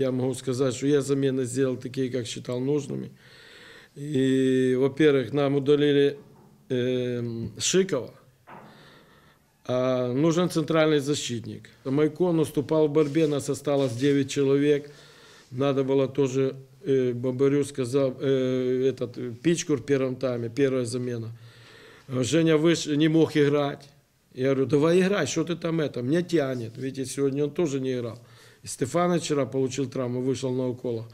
я могу сказать, что я замены сделал такие, как считал нужными. И, во-первых, нам удалили э, Шикова, а нужен центральный защитник. Майко наступал в борьбе, нас осталось 9 человек. Надо было тоже, э, Бабарю сказал, э, этот, Пичкур в первом тайме, первая замена. Женя выш, не мог играть. Я говорю, давай играй, что ты там это, меня тянет. Видите, сегодня он тоже не играл. И Стефан вчера получил травму, вышел на уколах.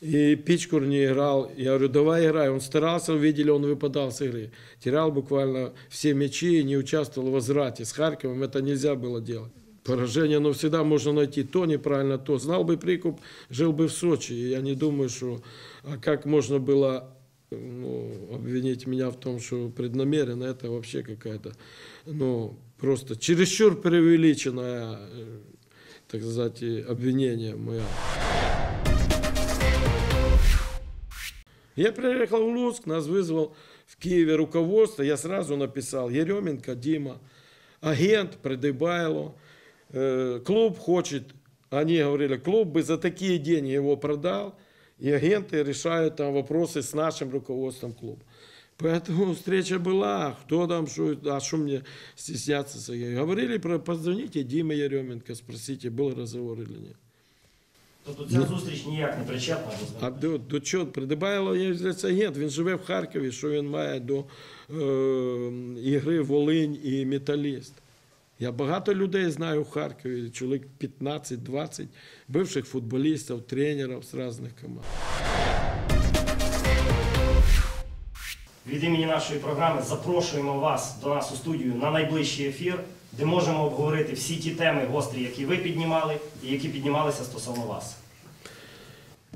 И Пичкур не играл. Я говорю, давай играй. Он старался, видели, он выпадал с игры. Терял буквально все мячи и не участвовал в возврате. С Харьковом это нельзя было делать. Поражение, но всегда можно найти то неправильно, то. Знал бы прикуп, жил бы в Сочи. Я не думаю, что... А как можно было ну, обвинить меня в том, что преднамеренно, это вообще какая-то, ну, просто чересчур преувеличенное, э, так сказать, обвинение мое. Я приехал в Луцк, нас вызвал в Киеве руководство, я сразу написал Еременко Дима, агент Придыбайло, э, клуб хочет, они говорили, клуб бы за такие деньги его продал, и агенты решают там вопросы с нашим руководством клуба. Поэтому встреча была, кто там, что, а что мне стесняться. Говорили, про, позвоните Диме Еременко, спросите, был разговор или нет. Тобто ця зустріч ніяк не причетна до А звернення? до, до чого Придибайло є агент, він живе в Харкові, що він має до е, ігри Волинь і Металіст. Я багато людей знаю в Харкові, чоловік 15-20 бивших футболістів, тренерів з різних команд. Від імені нашої програми запрошуємо вас до нас у студію на найближчий ефір, де можемо обговорити всі ті теми гострі, які ви піднімали і які піднімалися стосовно вас.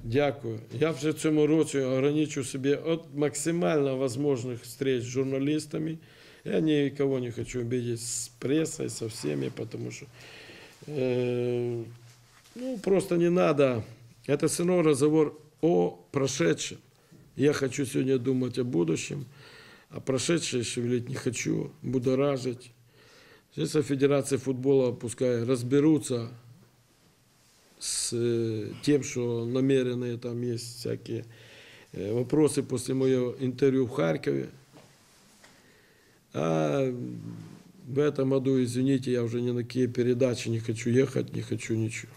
Дякую. Я вже в цьому році ограничу себе от максимально возможных встреч с журналистами. Я никого не хочу обидеть с прессой, со всеми, потому что э, ну, просто не надо. Это все равно разговор о прошедшем. Я хочу сегодня думать о будущем, а прошедшее шевелить не хочу, будоражить. Сейчас Федерация футбола пускай разберутся с э, тем, что намеренные там есть всякие э, вопросы после моего интервью в Харькове. А в этом году, извините, я уже ни на какие передачи не хочу ехать, не хочу ничего.